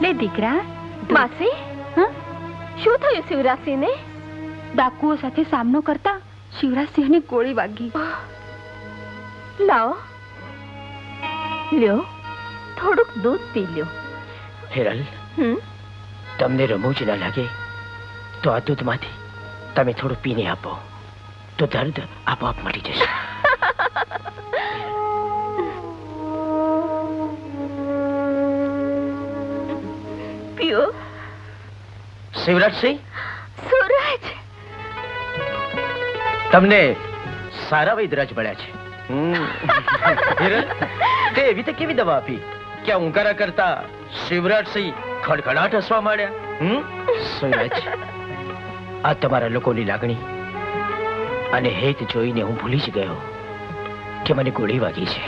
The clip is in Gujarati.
લે દીકરા માસી? શું થયું શિવરાજસિંહને? ડાકુઓ સાથે સામનો કરતા શિવરાજસિંહને ગોળી વાગી. લાવો. લ્યો થોડુંક દૂધ પી લ્યો. હેરલ હમ? તમને રમૂજ ના લાગે? તો આ દૂધમાંથી તમે થોડું પીને આપો. તો દર્દ આપોઆપ મટી જશે. પીઓ શિવરાજસિંહ સુરજ. તમને સારા વૈદરાજ મળ્યા છે. તે એવી તે કેવી દવા આપી કે ઉંકારા કરતા શિવરાજસિંહ ખડખડાટ હસવા માંડ્યા? હમ? શિવરાજ આ તમારા લોકોની લાગણી અને હેત જોઈને હું ભૂલી જ ગયો કે મને ગોળી વાગી છે.